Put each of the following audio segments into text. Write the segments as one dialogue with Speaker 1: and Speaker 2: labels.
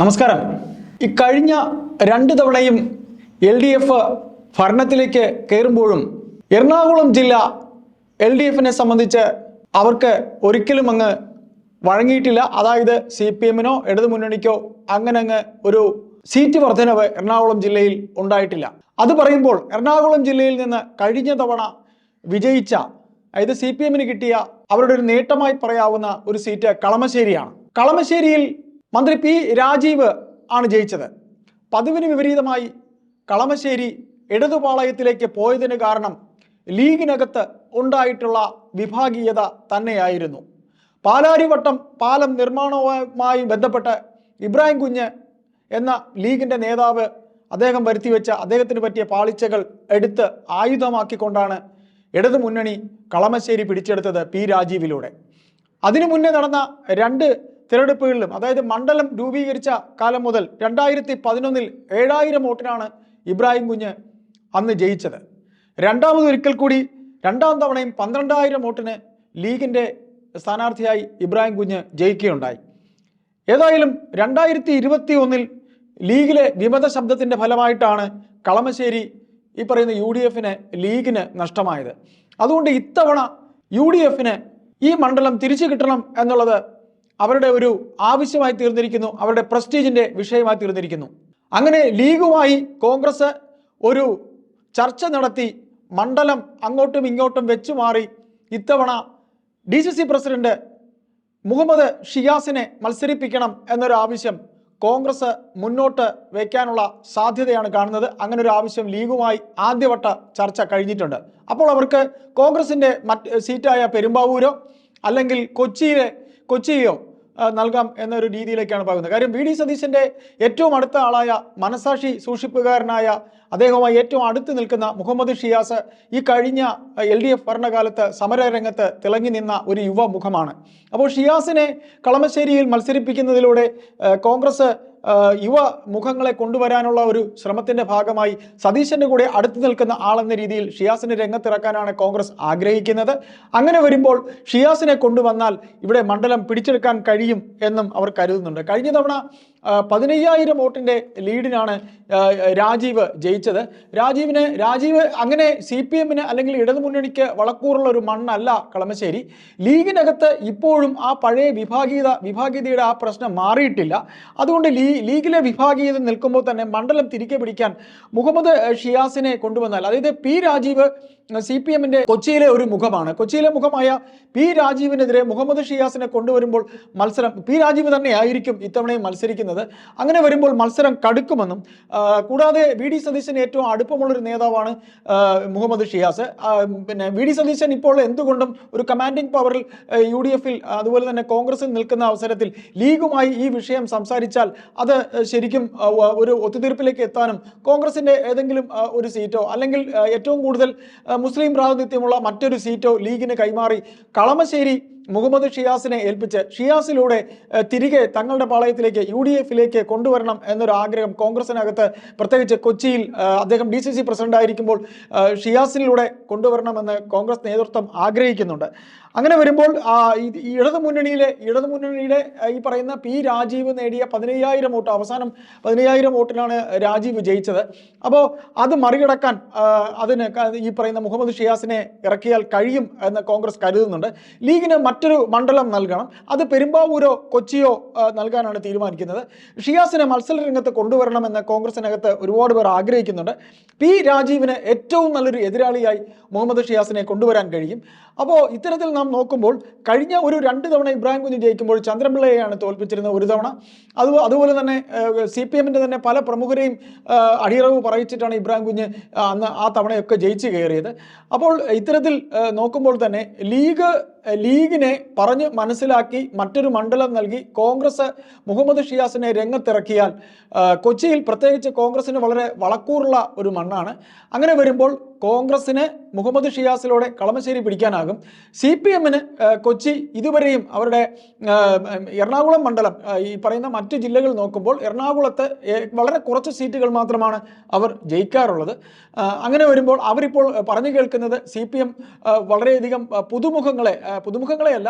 Speaker 1: നമസ്കാരം. ഇക്കഴിഞ്ഞ രണ്ട് തവണയും എൽ ഡി എഫ് ഭരണത്തിലേക്ക് കയറുമ്പോഴും എറണാകുളം ജില്ല എൽ ഡി എഫിനെ സംബന്ധിച്ച് അവർക്ക് ഒരിക്കലും അങ്ങ് വഴങ്ങിയിട്ടില്ല. അതായത് സി പി എമ്മിനോ ഇടതുമുന്നണിക്കോ അങ്ങനെ അങ്ങ് ഒരു സീറ്റ് വർധനവ് എറണാകുളം ജില്ലയിൽ ഉണ്ടായിട്ടില്ല. അത് പറയുമ്പോൾ എറണാകുളം ജില്ലയിൽ നിന്ന് കഴിഞ്ഞ തവണ വിജയിച്ച അതായത് സി പി എമ്മിന് കിട്ടിയ അവരുടെ ഒരു നേട്ടമായി പറയാവുന്ന ഒരു സീറ്റ് കളമശ്ശേരിയാണ്. കളമശ്ശേരിയിൽ മന്ത്രി പി രാജീവ് ആണ് ജയിച്ചത്. പതിവിന് വിപരീതമായി കളമശ്ശേരി ഇടതുപാളയത്തിലേക്ക് പോയതിന് കാരണം ലീഗിനകത്ത് ഉണ്ടായിട്ടുള്ള വിഭാഗീയത തന്നെയായിരുന്നു. പാലാരിവട്ടം പാലം നിർമ്മാണവുമായി ബന്ധപ്പെട്ട് ഇബ്രാഹിം കുഞ്ഞ് എന്ന ലീഗിന്റെ നേതാവ് അദ്ദേഹം വരുത്തിവെച്ച അദ്ദേഹത്തിന് പറ്റിയ പാളിച്ചകൾ എടുത്ത് ആയുധമാക്കിക്കൊണ്ടാണ് ഇടതു മുന്നണി കളമശ്ശേരി പിടിച്ചെടുത്തത് പി രാജീവിലൂടെ. അതിനു മുന്നേ നടന്ന രണ്ട് തിരഞ്ഞെടുപ്പുകളിലും അതായത് മണ്ഡലം രൂപീകരിച്ച കാലം മുതൽ രണ്ടായിരത്തി പതിനൊന്നിൽ ഏഴായിരം വോട്ടിനാണ് ഇബ്രാഹിം കുഞ്ഞ് അന്ന് ജയിച്ചത്. രണ്ടാമത് ഒരിക്കൽ കൂടി രണ്ടാം തവണയും പന്ത്രണ്ടായിരം വോട്ടിന് ലീഗിന്റെ സ്ഥാനാർത്ഥിയായി ഇബ്രാഹിം കുഞ്ഞ് ജയിക്കുകയുണ്ടായി. ഏതായാലും രണ്ടായിരത്തി ഇരുപത്തി ഒന്നിൽ ലീഗിലെ വിമത ശബ്ദത്തിന്റെ ഫലമായിട്ടാണ് കളമശ്ശേരി ഈ പറയുന്ന യു ഡി എഫിന് ലീഗിന് നഷ്ടമായത്. അതുകൊണ്ട് ഇത്തവണ യു ഡി എഫിന് ഈ മണ്ഡലം തിരിച്ചു കിട്ടണം എന്നുള്ളത് അവരുടെ ഒരു ആവശ്യമായി തീർന്നിരിക്കുന്നു അവരുടെ പ്രസ്റ്റീജിന്റെ വിഷയമായി തീർന്നിരിക്കുന്നു. അങ്ങനെ ലീഗുമായി കോൺഗ്രസ് ഒരു ചർച്ച നടത്തി മണ്ഡലം അങ്ങോട്ടും ഇങ്ങോട്ടും വെച്ചു മാറി ഇത്തവണ D C C president Muhammad ഷിയാസിനെ മത്സരിപ്പിക്കണം എന്നൊരു ആവശ്യം കോൺഗ്രസ് മുന്നോട്ട് വയ്ക്കാനുള്ള സാധ്യതയാണ് കാണുന്നത്. അങ്ങനെ ഒരു ആവശ്യം ലീഗുമായി ആദ്യവട്ട ചർച്ച കഴിഞ്ഞിട്ടുണ്ട്. അപ്പോൾ അവർക്ക് കോൺഗ്രസിന്റെ മറ്റ് സീറ്റായ പെരുമ്പാവൂരോ അല്ലെങ്കിൽ കൊച്ചിയിലെ കൊച്ചിയോ നൽകാം എന്നൊരു രീതിയിലേക്കാണ് പോകുന്നത്. കാര്യം വി ഡി സതീശന്റെ ഏറ്റവും അടുത്ത ആളായ മനസാക്ഷി സൂക്ഷിപ്പുകാരനായ അദ്ദേഹവുമായി ഏറ്റവും അടുത്ത് നിൽക്കുന്ന മുഹമ്മദ് ഷിയാസ് ഈ കഴിഞ്ഞ എൽ ഡി എഫ് ഭരണകാലത്ത് സമരരംഗത്ത് തിളങ്ങി നിന്ന ഒരു യുവമുഖമാണ്. അപ്പോൾ ഷിയാസിനെ കളമശ്ശേരിയിൽ മത്സരിപ്പിക്കുന്നതിലൂടെ കോൺഗ്രസ് യുവ മുഖങ്ങളെ കൊണ്ടുവരാനുള്ള ഒരു ശ്രമത്തിന്റെ ഭാഗമായി സതീശന്റെ കൂടെ അടുത്തു നിൽക്കുന്ന ആളെന്ന രീതിയിൽ ഷിയാസിനെ രംഗത്തിറക്കാനാണ് കോൺഗ്രസ് ആഗ്രഹിക്കുന്നത്. അങ്ങനെ വരുമ്പോൾ ഷിയാസിനെ കൊണ്ടുവന്നാൽ ഇവിടെ മണ്ഡലം പിടിച്ചെടുക്കാൻ കഴിയും എന്നും അവർ കരുതുന്നുണ്ട്. കഴിഞ്ഞ തവണ പതിനയ്യായിരം വോട്ടിന്റെ ലീഡിനാണ് രാജീവ് ജയിച്ചത്. രാജീവിന് രാജീവ് അങ്ങനെ സി പി എമ്മിന് അല്ലെങ്കിൽ ഇടതുമുന്നണിക്ക് വളക്കൂറുള്ള ഒരു മണ്ണല്ല കളമശ്ശേരി. ലീഗിനകത്ത് ഇപ്പോഴും ആ പഴയ വിഭാഗീയത വിഭാഗീയതയുടെ ആ പ്രശ്നം മാറിയിട്ടില്ല. അതുകൊണ്ട് ലീ ലീഗിലെ വിഭാഗീയത നിൽക്കുമ്പോൾ തന്നെ മണ്ഡലം തിരികെ പിടിക്കാൻ മുഹമ്മദ് ഷിയാസിനെ കൊണ്ടുവന്നാൽ അതായത് പി രാജീവ് സി പി എമ്മിന്റെ കൊച്ചിയിലെ ഒരു മുഖമാണ്. കൊച്ചിയിലെ മുഖമായ പി രാജീവിനെതിരെ മുഹമ്മദ് ഷിയാസിനെ കൊണ്ടുവരുമ്പോൾ മത്സരം പി രാജീവ് തന്നെയായിരിക്കും ഇത്തവണയും മത്സരിക്കുന്നത്. അങ്ങനെ വരുമ്പോൾ മത്സരം കടുക്കുമെന്നും കൂടാതെ വി ഡി സതീശന് ഏറ്റവും അടുപ്പമുള്ളൊരു നേതാവാണ് മുഹമ്മദ് ഷിയാസ്. പിന്നെ വി ഡി സതീശൻ ഇപ്പോൾ എന്തുകൊണ്ടും ഒരു കമാൻഡിംഗ് പവറിൽ യു ഡി എഫിൽ അതുപോലെ തന്നെ കോൺഗ്രസിൽ നിൽക്കുന്ന അവസരത്തിൽ ലീഗുമായി ഈ വിഷയം സംസാരിച്ചാൽ അത് ശരിക്കും ഒരു ഒത്തുതീർപ്പിലേക്ക് എത്താനും കോൺഗ്രസിന്റെ ഏതെങ്കിലും ഒരു സീറ്റോ അല്ലെങ്കിൽ ഏറ്റവും കൂടുതൽ മുസ്ലിം പ്രാതിനിധ്യമുള്ള മറ്റൊരു സീറ്റോ ലീഗിന് കൈമാറി കളമശ്ശേരി മുഹമ്മദ് ഷിയാസിനെ ഏൽപ്പിച്ച് ഷിയാസിലൂടെ തിരികെ തങ്ങളുടെ പാളയത്തിലേക്ക് യു ഡി എഫിലേക്ക് കൊണ്ടുവരണം എന്നൊരു ആഗ്രഹം കോൺഗ്രസിനകത്ത് പ്രത്യേകിച്ച് കൊച്ചിയിൽ അദ്ദേഹം ഡി സി സി പ്രസിഡന്റ് ആയിരിക്കുമ്പോൾ ഷിയാസിലൂടെ കൊണ്ടുവരണമെന്ന് കോൺഗ്രസ് നേതൃത്വം ആഗ്രഹിക്കുന്നുണ്ട്. അങ്ങനെ വരുമ്പോൾ ഇടതുമുന്നണിയിലെ ഇടതുമുന്നണിയുടെ ഈ പറയുന്ന പി രാജീവ് നേടിയ പതിനയ്യായിരം വോട്ട് അവസാനം പതിനയ്യായിരം വോട്ടിനാണ് രാജീവ് ജയിച്ചത്. അപ്പോൾ അത് മറികടക്കാൻ അതിന് ഈ പറയുന്ന മുഹമ്മദ് ഷിയാസിനെ ഇറക്കിയാൽ കഴിയും എന്ന് കോൺഗ്രസ് കരുതുന്നുണ്ട്. ലീഗിന് മറ്റൊരു മണ്ഡലം നൽകണം. അത് പെരുമ്പാവൂരോ കൊച്ചിയോ നൽകാനാണ് തീരുമാനിക്കുന്നത്. ഷിയാസിനെ മത്സര രംഗത്ത് കൊണ്ടുവരണമെന്ന് കോൺഗ്രസിനകത്ത് ഒരുപാട് പേർ ആഗ്രഹിക്കുന്നുണ്ട്. പി രാജീവിന് ഏറ്റവും നല്ലൊരു എതിരാളിയായി മുഹമ്മദ് ഷിയാസിനെ കൊണ്ടുവരാൻ കഴിയും. അപ്പോൾ ഇത്തരത്തിൽ നാം നോക്കുമ്പോൾ കഴിഞ്ഞ ഒരു രണ്ട് തവണ ഇബ്രാഹിം കുഞ്ഞ് ജയിക്കുമ്പോൾ ചന്ദ്രപിള്ളയെയാണ് തോൽപ്പിച്ചിരുന്നത് ഒരു തവണ. അത് അതുപോലെ തന്നെ സി പി എമ്മിന്റെ തന്നെ പല പ്രമുഖരെയും അടിയറവ് പറയിച്ചിട്ടാണ് ഇബ്രാഹിം കുഞ്ഞ് അന്ന് ആ തവണയൊക്കെ ജയിച്ച് കയറിയത്. അപ്പോൾ ഇത്തരത്തിൽ നോക്കുമ്പോൾ തന്നെ ലീഗ് ലീഗിനെ പറഞ്ഞ് മനസ്സിലാക്കി മറ്റൊരു മണ്ഡലം നൽകി കോൺഗ്രസ് മുഹമ്മദ് ഷിയാസിനെ രംഗത്തിറക്കിയാൽ കൊച്ചിയിൽ പ്രത്യേകിച്ച് കോൺഗ്രസിന് വളരെ വളക്കൂറുള്ള ഒരു മണ്ണാണ്. അങ്ങനെ വരുമ്പോൾ കോൺഗ്രസിന് മുഹമ്മദ് ഷിയാസിലൂടെ കളമശ്ശേരി പിടിക്കാനാകും. സി പി എമ്മിന് കൊച്ചി ഇതുവരെയും അവരുടെ എറണാകുളം മണ്ഡലം ഈ പറയുന്ന മറ്റ് ജില്ലകൾ നോക്കുമ്പോൾ എറണാകുളത്ത് വളരെ കുറച്ച് സീറ്റുകൾ മാത്രമാണ് അവർ ജയിക്കാറുള്ളത്. അങ്ങനെ വരുമ്പോൾ അവരിപ്പോൾ പറഞ്ഞു കേൾക്കുന്നത് സി പി എം വളരെയധികം പുതുമുഖങ്ങളെ പുതുമുഖങ്ങളെയല്ല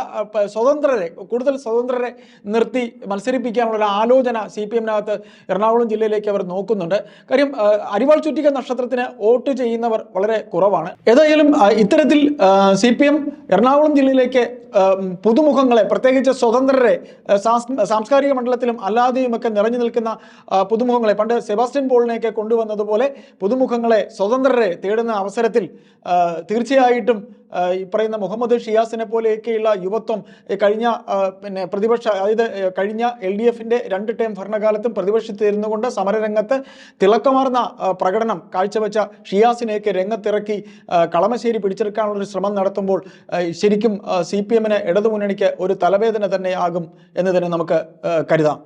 Speaker 1: സ്വതന്ത്രരെ കൂടുതൽ സ്വതന്ത്രരെ നിർത്തി മത്സരിപ്പിക്കാനുള്ള ഒരു ആലോചന സി പി എമ്മിനകത്ത് എറണാകുളം ജില്ലയിലേക്ക് അവർ നോക്കുന്നുണ്ട്. കാര്യം അരിവാൾ ചുറ്റിക നക്ഷത്രത്തിന് വോട്ട് ചെയ്യുന്നവർ വളരെ കുറവാണ്. ഏതായാലും ഇത്തരത്തിൽ സി പി എം എറണാകുളം ജില്ലയിലേക്ക് പുതുമുഖങ്ങളെ പ്രത്യേകിച്ച് സ്വതന്ത്രരെ സാംസ്കാരിക മണ്ഡലത്തിലും അല്ലാതെയുമൊക്കെ നിറഞ്ഞു നിൽക്കുന്ന പുതുമുഖങ്ങളെ പണ്ട് സെബാസ്റ്റ്യൻ പോളിനെയൊക്കെ കൊണ്ടുവന്നതുപോലെ പുതുമുഖങ്ങളെ സ്വതന്ത്രരെ തേടുന്ന അവസരത്തിൽ തീർച്ചയായിട്ടും ഈ പറയുന്ന മുഹമ്മദ് ഷിയാസിനെ പോലെയൊക്കെയുള്ള യുവത്വം കഴിഞ്ഞ പിന്നെ പ്രതിപക്ഷ അതായത് കഴിഞ്ഞ എൽ ഡി എഫിന്റെ രണ്ട് ടേം ഭരണകാലത്തും പ്രതിപക്ഷത്തിരുന്നു കൊണ്ട് സമരരംഗത്ത് തിളക്കമാർന്ന പ്രകടനം കാഴ്ചവെച്ച ഷിയാസിനെയൊക്കെ രംഗത്തിറക്കി കളമശ്ശേരി പിടിച്ചെടുക്കാനുള്ള ഒരു ശ്രമം നടത്തുമ്പോൾ ശരിക്കും സി പി എമ്മിന് ഇടതുമുന്നണിക്ക് ഒരു തലവേദന തന്നെ ആകും എന്ന് തന്നെ നമുക്ക് കരുതാം.